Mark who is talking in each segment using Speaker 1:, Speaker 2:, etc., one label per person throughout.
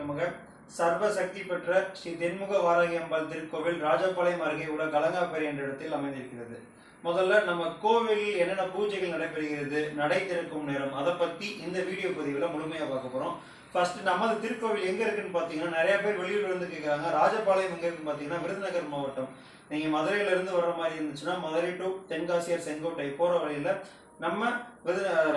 Speaker 1: நமக. சர்வ சக்தி பெற்ற ஸ்ரீ தென்முக வாராகி அம்பாள் திருக்கோவில் ராஜபாளையம் அருகே உள்ள கலங்காப்பேரி என்ற இடத்தில் அமைந்திருக்கிறது. முதல்ல நம்ம கோவிலில் என்னென்ன பூஜைகள் நடைபெறுகிறது நடை திறக்கும் நேரம் அதை பத்தி இந்த வீடியோ பதிவில் முழுமையா பார்க்க போறோம். ஃபர்ஸ்ட் நமது திருக்கோவில் எங்க இருக்குன்னு பார்த்தீங்கன்னா நிறைய பேர் வெளியூர்ல இருந்து கேட்குறாங்க ராஜபாளையம் எங்க இருக்குன்னு பார்த்தீங்கன்னா விருதுநகர் மாவட்டம். நீங்க மதுரையில இருந்து வர்ற மாதிரி இருந்துச்சுன்னா மதுரை டு தென்காசியர் செங்கோட்டை போற வழியில நம்ம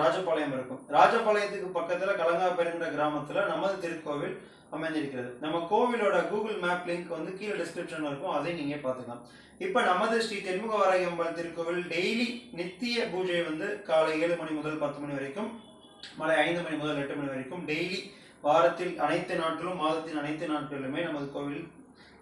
Speaker 1: ராஜபாளையம் இருக்கும். ராஜபாளையத்துக்கு பக்கத்துல கலங்காப்பேருங்கிற கிராமத்துல நமது திருக்கோவில் அமைந்திருக்கிறது. நம்ம கோவிலோட கூகுள் மேப் லிங்க் வந்து கீழே டிஸ்கிரிப்ஷன்ல இருக்கும். அதை நீங்க பார்த்துக்கலாம். இப்போ நமது ஸ்ரீ தென்முக வாராகி திருக்கோவில் டெய்லி நித்திய பூஜை வந்து காலை ஏழு மணி முதல் பத்து மணி வரைக்கும் மாலை ஐந்து மணி முதல் எட்டு மணி வரைக்கும் டெய்லி வாரத்தில் அனைத்து நாட்களும் மாதத்தின் அனைத்து நாட்களிலுமே நமது கோவில்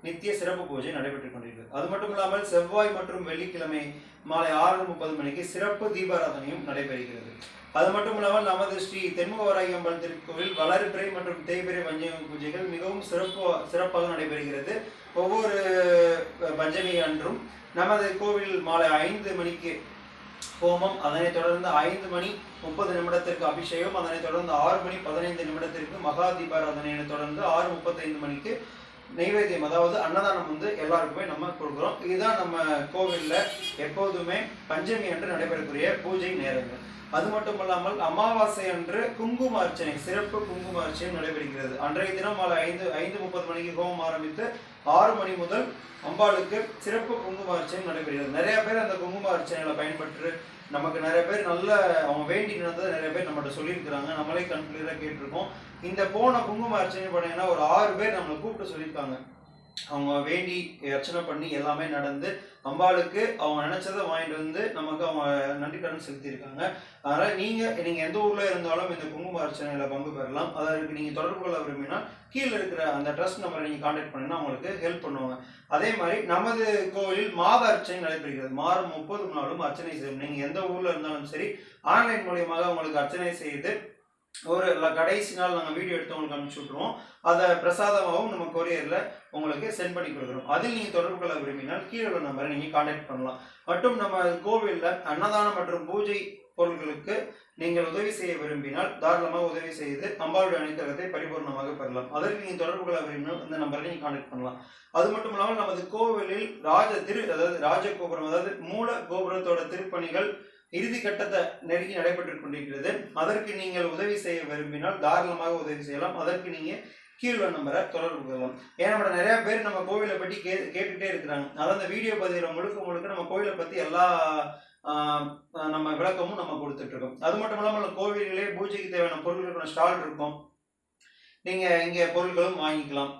Speaker 1: நித்திய சிறப்பு பூஜை நடைபெற்றுக் கொண்டிருக்கிறது அது மட்டும் இல்லாமல் செவ்வாய் மற்றும் வெள்ளிக்கிழமை மாலை ஆறு முப்பது மணிக்கு சிறப்பு தீபாராதனையும் நடைபெறுகிறது. அது மட்டும் இல்லாமல் நமது ஸ்ரீ தென்முக வராகி திருக்கோவில் வளர்பிறை மற்றும் தேய்பிறை பஞ்சமி பூஜைகள் மிகவும் சிறப்பு சிறப்பாக நடைபெறுகிறது. ஒவ்வொரு பஞ்சமி அன்றும் நமது கோவில் மாலை ஐந்து மணிக்கு ஹோமம் அதனைத் தொடர்ந்து ஐந்து மணி முப்பது நிமிடத்திற்கு அபிஷேகம் அதனைத் தொடர்ந்து ஆறு மணி பதினைந்து நிமிடத்திற்கு மகா தீபாராதனையை தொடர்ந்து ஆறு முப்பத்தைந்து மணிக்கு நைவேத்தியம் அதாவது அன்னதானம் வந்து எல்லாருக்குமே நம்ம கொடுக்குறோம். இதுதான் நம்ம கோவில்ல எப்போதுமே பஞ்சமி அன்று நடைபெறக்கூடிய பூஜை நேரங்கள். அது மட்டும் இல்லாமல் அமாவாசை அன்று குங்கும அர்ச்சனை சிறப்பு குங்கும அர்ச்சனை நடைபெறுகிறது. அன்றைய தினம் மாலை ஐந்து ஐந்து முப்பது மணிக்கு ஹோமம் ஆரம்பித்து ஆறு மணி முதல் அம்பாளுக்கு சிறப்பு குங்கும அர்ச்சனை நடைபெறுகிறது. நிறைய பேர் அந்த குங்கும அர்ச்சனைகளை பயன்பட்டு நமக்கு நிறைய பேர் நல்ல அவங்க வேண்டி நடந்ததை நிறைய பேர் நம்மகிட்ட சொல்லியிருக்கிறாங்க. நம்மளே கண்குளிராக கேட்டிருக்கோம். இந்த போன குங்கும அர்ச்சனை பண்ணீங்கன்னா ஒரு ஆறு பேர் நம்மளை கூப்பிட்டு சொல்லியிருக்காங்க. அவங்க வேண்டி அர்ச்சனை பண்ணி எல்லாமே நடந்து அம்பாளுக்கு அவங்க நினைச்சதை வாங்கிட்டு வந்து நமக்கு அவங்க நன்றி கடன் செலுத்தியிருக்காங்க. அதனால நீங்க நீங்க எந்த ஊர்ல இருந்தாலும் இந்த குங்கும அர்ச்சனையில பங்கு பெறலாம். அதற்கு நீங்க தொடர்பு கொள்ள விரும்பினா கீழே இருக்கிற அந்த ட்ரஸ்ட் நம்பரை நீங்க கான்டாக்ட் பண்ணினா அவங்களுக்கு ஹெல்ப் பண்ணுவாங்க. அதே மாதிரி நமது கோவிலில் மாத அர்ச்சனை நடைபெறுகிறது. மாதம் முப்பது நாளும் அர்ச்சனை செய்யும். நீங்க எந்த ஊர்ல இருந்தாலும் சரி ஆன்லைன் மூலியமாக உங்களுக்கு அர்ச்சனை செய்து ஒரு கடைசி நாள் நாங்கள் வீடியோ எடுத்து உங்களுக்கு அனுப்பிச்சி விட்ருவோம் அதை பிரசாதமாகவும் நம்ம கொரியரில் உங்களுக்கு சென்ட் பண்ணி கொடுக்குறோம். அதில் நீங்கள் தொடர்பு கொள்ள விரும்பினால் கீழே உள்ள நம்பரை நீங்கள் காண்டாக்ட் பண்ணலாம். மற்றும் நம்ம கோவிலில் அன்னதானம் மற்றும் பூஜை பொருட்களுக்கு நீங்கள் உதவி செய்ய விரும்பினால் தாராளமாக உதவி செய்து அம்பாளுடைய அணித்தகத்தை பரிபூர்ணமாக பெறலாம். அதற்கு நீங்கள் தொடர்பு கொள்ள விரும்பினால் இந்த நம்பரை நீங்கள் காண்டாக்ட் பண்ணலாம். அது மட்டும் இல்லாமல் நமது கோவிலில் ராஜ திரு அதாவது ராஜ கோபுரம் அதாவது மூல கோபுரத்தோட திருப்பணிகள் இறுதி கட்டத்தை நெருங்கி நடைபெற்றுக் கொண்டிருக்கிறது. அதற்கு நீங்கள் உதவி செய்ய விரும்பினால் தாராளமாக உதவி செய்யலாம். அதற்கு நீங்கள் கீழ்வ நம்பரை தொடர்பு கொள்ளலாம். ஏன்னா நம்ம நிறையா பேர் நம்ம கோவிலை பற்றி கே கேட்டுக்கிட்டே இருக்கிறாங்க. அதாவது அந்த வீடியோ பதிவில் முழுக்க முழுக்க நம்ம கோவிலை பற்றி எல்லா நம்ம விளக்கமும் நம்ம கொடுத்துட்ருக்கோம் அது மட்டும் இல்லாமல் கோவில்களே பூஜைக்கு தேவையான பொருட்களுக்கான ஸ்டால் இருக்கும். நீங்கள் இங்கே பொருட்களும் வாங்கிக்கலாம்.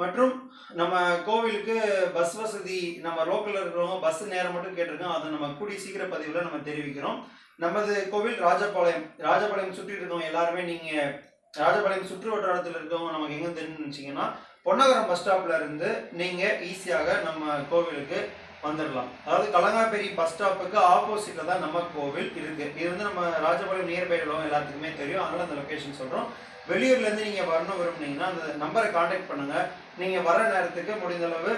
Speaker 1: மற்றும் நம்ம கோவிலுக்கு பஸ் வசதி நம்ம லோக்கலில் இருக்கிறவங்க பஸ் நேரம் மட்டும் கேட்டிருக்கோம். அதை நம்ம கூடிய சீக்கிர பதிவில் நம்ம தெரிவிக்கிறோம். நமது கோவில் ராஜபாளையம். ராஜபாளையம் சுற்றி இருக்கவங்க எல்லாருமே நீங்கள் ராஜபாளையம் சுற்று வட்டாரத்தில் இருக்கவங்க நமக்கு எங்கே தெரியும்னு நினைச்சீங்கன்னா பொன்னகரம் பஸ் ஸ்டாப்பில் இருந்து நீங்கள் ஈஸியாக நம்ம கோவிலுக்கு வந்துடலாம் அதாவது கலங்காப்பேரி பஸ் ஸ்டாப்புக்கு ஆப்போசிட்ல தான் நம்ம கோவில் இருக்கு. இது வந்து நம்ம ராஜபாளையம் நியர்பை உள்ளவங்க எல்லாத்துக்குமே தெரியும். அதனால அந்த லொக்கேஷன் சொல்றோம். வெளியூர்ல இருந்து நீங்க வரணும் விரும்புனீங்கன்னா அந்த நம்பரை காண்டாக்ட் பண்ணுங்க. நீங்க வர நேரத்துக்கு முடிந்த அளவு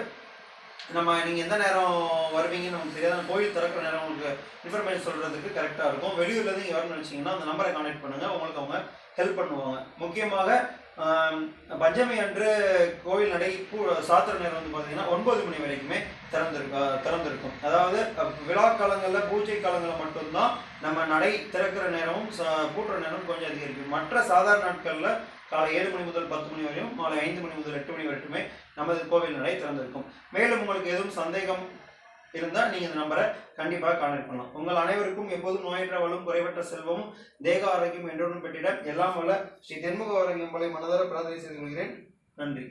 Speaker 1: நம்ம நீங்கள் எந்த நேரம் வருவீங்கன்னு நமக்கு தெரியாது. அந்த கோயில் திறக்கிற நேரம் உங்களுக்கு இன்ஃபர்மேஷன் சொல்கிறதுக்கு கரெக்டாக இருக்கும். வெளியூரில் இருந்து நீங்க வரணும்னு அந்த நம்பரை காண்டாக்ட் பண்ணுங்கள் உங்களுக்கு அவங்க ஹெல்ப் பண்ணுவாங்க. முக்கியமாக பஞ்சமி அன்று கோயில் நடை பூ சாத்திர நேரம் வந்து பார்த்தீங்கன்னா ஒன்பது மணி வரைக்குமே திறந்திருக்க திறந்திருக்கும். அதாவது விழா காலங்களில் பூஜை காலங்களில் மட்டும்தான் நம்ம நடை திறக்கிற நேரமும் ச- பூட்டுற நேரமும் கொஞ்சம் அதிகரிக்கும். மற்ற சாதாரண நாட்களில் காலை ஏழு மணி முதல் பத்து மணி வரையும் மாலை ஐந்து மணி முதல் எட்டு மணி வரைக்குமே நமது கோவில் நடை திறந்திருக்கும். மேலும் உங்களுக்கு எதுவும் சந்தேகம் இருந்தால் நீங்கள் இந்த நம்பரை கண்டிப்பாக கான்டாக்ட் பண்ணலாம். உங்கள் அனைவருக்கும் எப்போதும் நோயற்றவளும் குறைவற்ற செல்வமும் தேக ஆரோக்கியம் என்றுடன் பெற்றிட எல்லாம் வல்ல ஸ்ரீ தென்முக ஆரோக்கியம் மலை மனதார பிரார்த்தனை செய்து கொள்கிறேன். நன்றி.